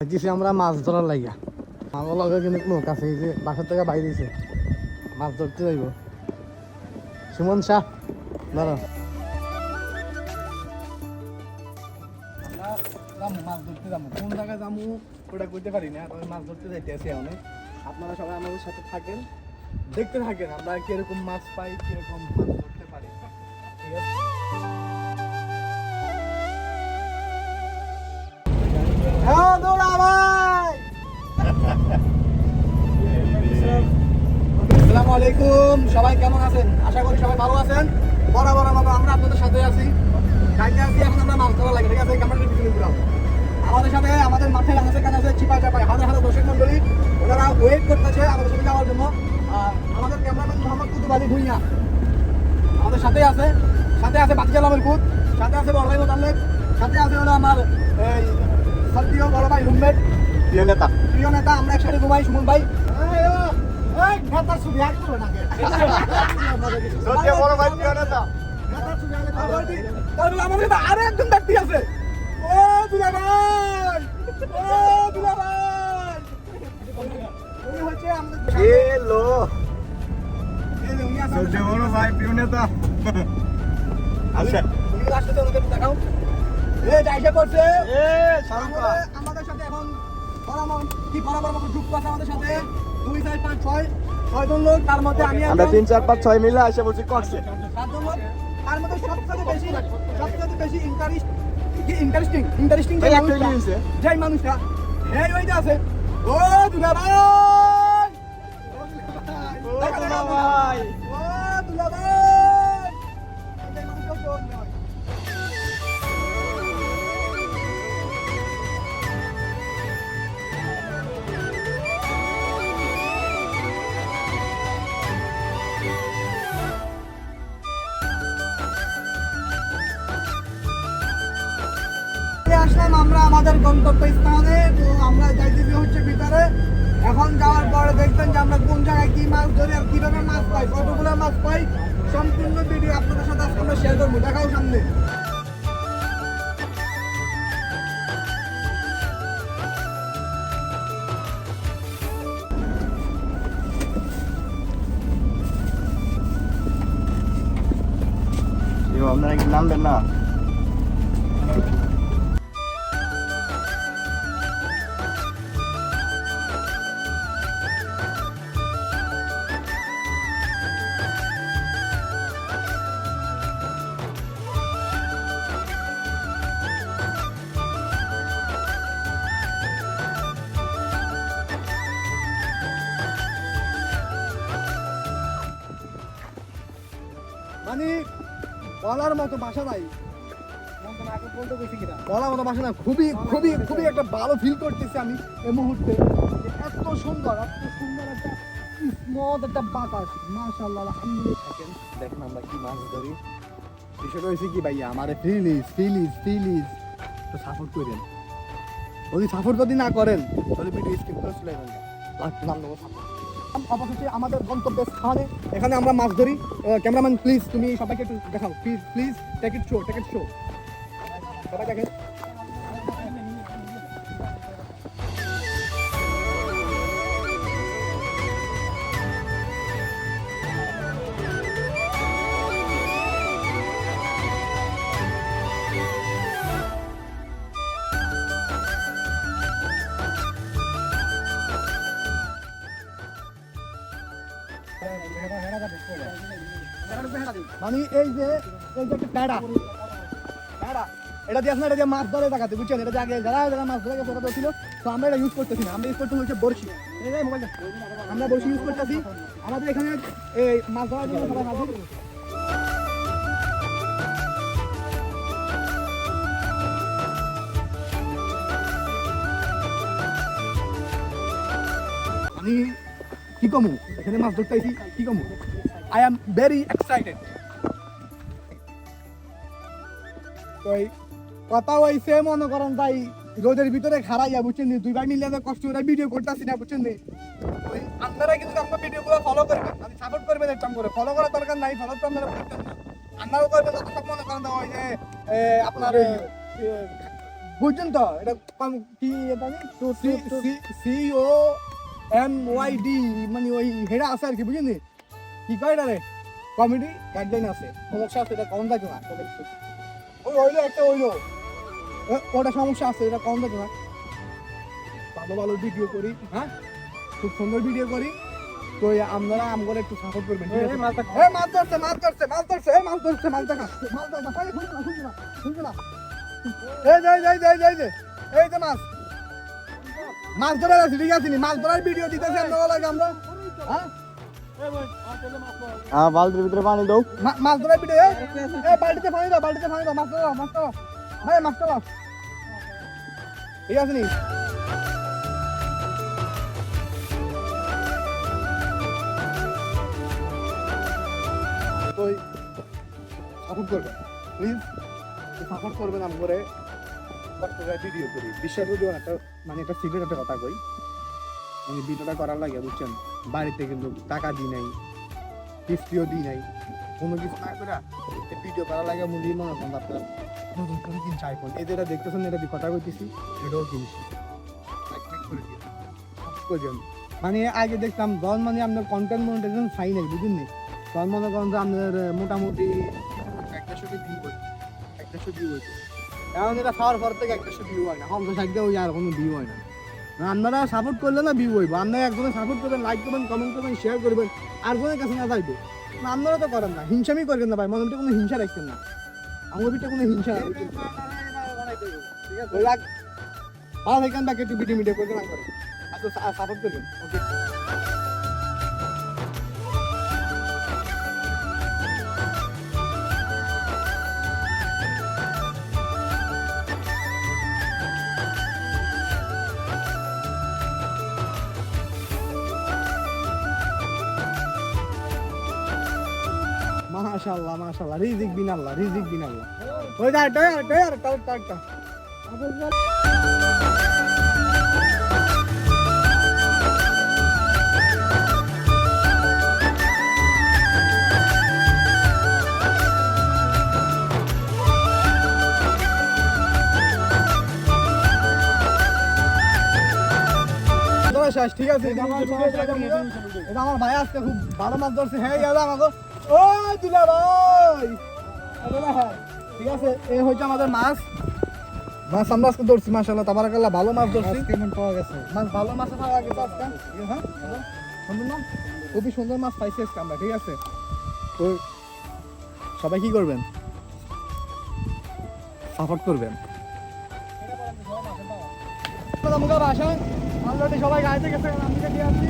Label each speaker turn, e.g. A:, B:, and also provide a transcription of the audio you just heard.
A: গেছি আমরা মাছ ধরার লাগিয়া। আমার লগে কিন্তু নৌকা আছে যে বাসার থেকে বাইরে দিছে মাছ ধরতে যাইব। সুমন শাহ ধরো মাছ ধরতে যাব। কোন জায়গায় যাব, ওটা করতে পারি না মাছ ধরতে যাইতে আছি অনেক আপনারা সবাই আমাদের সাথে থাকেন, দেখতে থাকেন, আমরা কীরকম মাছ পাই, কীরকম মাছ ধরতে পারি। ঠিক আছে? হ্যাঁ দৌড়া আসসালামু আলাইকুম সবাই কেমন আছেন? আশা করি সবাই ভালো আছেন। বরাবর আমরা আপনাদের সাথে আছি। গাইতে আছি, এখন মাছ ধরা লাগে, ঠিক আছে? ক্যামেরাটা আমাদের সাথে, আমাদের মাঠের আনাচে কাছে চিপা চাপাই হাজার হাজার দর্শক মন্ডলী ওনারা ওয়েট করতেছে আমাদের সাথে যাওয়ার জন্য। আমাদের ক্যামেরাম্যান মোহাম্মদ কুতুব আলী ভুইয়া আমাদের সাথে আছে। সাথে আছে বাতিজাল আমের কুত সাথে আছে বড়াই মোতাল্লেক সাথে আছে হলো আমার এই সত্যিও বড় ভাই রুমমেট।
B: প্রিয় নেতা।
A: প্রিয় নেতা আমরা একসাথে ঘুমাই সুমন ভাই। নেতার ছবি আগে তুলো না
B: বড় ভাই প্রিয় নেতা।
A: সাথে আরও একজন ব্যক্তি আছে। ও দুলা ভাই। ও দুলা ভাই। উনি হচ্ছে আমাদের
B: এলো।
A: এই যে উনি আছে আমাদের
B: বড় ভাই। প্রিয় নেতা। আচ্ছা।
A: তুমি লাস্টে ওনাকে দেখাও। আমাদের- আমাদের সাথে এখন কি আমাদের সাথে? দুই চার পাঁচ ছয় ছয়জন লোক তার মধ্যে আমি
B: আমরা তিন চার পাঁচ ছয় মিলে এসে বলছি করছে।
A: সাতজন লোক তার মধ্যে সবচেয়ে বেশি সবচেয়ে বেশি ইন্টারেস্ট ইন্টারেস্টিং ইন্টারেস্টিং যে মানুষটা।
B: কি
A: যে মানুষটা এই ওইটা আছে। ও দুলা ভাই আমাদের গন্তব্য স্থানে তো আমরা যাইতেছি হচ্ছে ভিতরে। এখন যাওয়ার পরে দেখবেন যে আমরা কোন জায়গায় কি মাছ ধরি আর কীভাবে মাছ পাই, কতগুলো মাছ পাই, সম্পূর্ণ ভিডিও আপনাদের সাথে আজকে আমরা শেয়ার করব। দেখাও সামনে।
B: আপনারা কি নামবেন না?
A: মানে বলার মতো ভাষা নাই। বলার মতো ভাষা না খুবই খুবই খুবই একটা ভালো ফিল করতেছি আমি এই মুহূর্তে। এত সুন্দর এত সুন্দর একটা স্মুথ একটা বাতাস। মাশাআল্লাহ আলহামদুলিল্লাহ। থাকেন দেখেন আমরা কি মাছ ধরি। বিষয়টা হয়েছে কি ভাইয়া আমার ফিলিজ ফিলিজ ফিলিজ একটু সাপোর্ট করেন। যদি সাপোর্ট যদি না করেন তাহলে ভিডিও স্কিপ করে চলে যাবেন। লাস্ট নাম নেব সাপোর্ট অবশেষে আমাদের গন্তব্য স্থানে। এখানে আমরা মাছ ধরি। ক্যামেরাম্যান প্লিজ তুমি সবাইকে একটু দেখাও। Please please take it show take it show সবাই দেখেন। মানে এই যে এই যে একটা প্যাডা। প্যাডা। এটা দিয়ে আসলে এটা দিয়ে মাছ ধরে দেখাতে, বুঝছেন? এটা আগে যারা যারা মাছ ধরে গেছে, ওরা তো ছিল। তো আমরা এটা ইউজ করতেছি না। আমরা ইউজ করতে হচ্ছে বড়শি। মোবাইলটা। আমরা বড়শি ইউজ করতেছি। আমাদের এখানে এই মাছ ধরার জন্য সবাই হাজির। আমি কি কমু? এখানে মাছ ধরতে আইছি, কি কমু? আই এম ভেরি এক্সাইটেড তো এই কথা হইছে মনে করেন তাই রোদের ভিতরে খারাইয়া বুঝছেন নি? দুইবার মিলে এত কষ্ট করে ভিডিও করতেছি না বুঝছেন নি? ওই আপনারা কিন্তু আপনার ভিডিওগুলো ফলো করবেন আমি সাপোর্ট করবেন একটা করে। ফলো করার দরকার নাই ফলো তো আপনারা করতেন না আপনারাও করবেন যত সব মনে করেন ওই যে আপনার বুঝছেন তো? এটা কম- কি এটা C O M Y D মানে ওই হেরা আছে আর কি বুঝলি কি কয় এটা রে কমেডি? গাইডলাইন আছে। সমস্যা আছে এটা কম থাকে না। ওই হইল একটা হইল ওটা সমস্যা আছে এটা কম না ভালো ভালো ভিডিও করি হ্যাঁ খুব সুন্দর ভিডিও করি তো আপনারা আমগুলো একটু সাপোর্ট করবেন মাছ ধরছে মাছ ধরছে মাছ ধরছে মাছ ধরছে মাছ দেখা মাছ দেখা এই যে, এই যে এই যে এই যে মাছ মাছ ধরার আছে ঠিক আছে মাছ ধরার ভিডিও দিতেছি আপনারা লাগে আমরা হ্যাঁ
B: হ্যাঁ বালতির ভিতরে পানি দাও।
A: মাছ ধরার ভিডিও এ বালতিতে পানি দাও, বালতিতে পানি দাও, মাছ ধরো মাছ ধরো। ভাই, মাছ ধরো। ঠিক আছে নি? ওই সাপোর্ট করবেন প্লিজ সাপোর্ট করবেন আমি করে। ভিডিও করি বিশ্বাস ভিডিও একটা মানে একটা সিক্রেট একটা কথা কই। আমি ভিডিওটা করার লাগে বুঝছেন? বাড়িতে কিন্তু টাকা দিই নাই কিস্তিও দিই নাই কোনো কিছু না করে ভিডিও করার লাগে মুলি মনে করেন আপনার নতুন করে কিনছে আইফোন এই যেটা দেখতেছেন এটা কথা কইতেছি এটাও কিনছি। মানে আগে দেখতাম যখন মানে আপনার কন্টেন্ট মনিটাইজেশন ফাইন নাই বুঝলেন নি? তখন মনে করেন যে আপনার মোটামুটি একটা ভিউ শো ভিউ হইতো। এখন এটা খাওয়ার পর থেকে একটা ভিউ হয় না হমসা সাইডে ওই আর কোনো ভিউ হয় না, আপনারা সাপোর্ট করলে না ভিউ হইব। আপনারা একজনে সাপোর্ট করবেন লাইক করবেন কমেন্ট করবেন শেয়ার করবেন আর কোনো কাছে না যাইবে। আপনারা তো করেন না। হিংসামি করবেন না ভাই। মনে কোনো হিংসা রাখছেন না। আমার ভিতরে কোনো হিংসা ভালো থাকেন বাকি একটু ভিডিও মিডিয়া করবেন আর করে সাপোর্ট করবেন। ওকে মাশাআল্লাহ মাশাআল্লাহ। রিজিক বিন আল্লাহ, রিজিক বিন আল্লাহ। ওই টায়ার টায়ার টায়ার টায়ার শেষ ঠিক আছে আমার ভাই আজকে খুব ভালো মাছ ধরছে। হ্যাঁ আমাকে ও দুলা ভাই। ঠিক আছে এই হচ্ছে আমাদের মাছ। মাছ আমরা আজকে ধরছি ভালো মাছ ধরছি। কেমন পাওয়া গেছে? মাছ ভালো মাছ পাওয়া গেছে আজকে। হ্যাঁ সুন্দর না খুবই সুন্দর মাছ পাইছি আজকে আমরা ঠিক আছে? তো সবাই কি করবেন? সাপোর্ট করবেন। মুখা অলরেডি সবাই গাইতে গেছে আমি দিয়ে আসছি।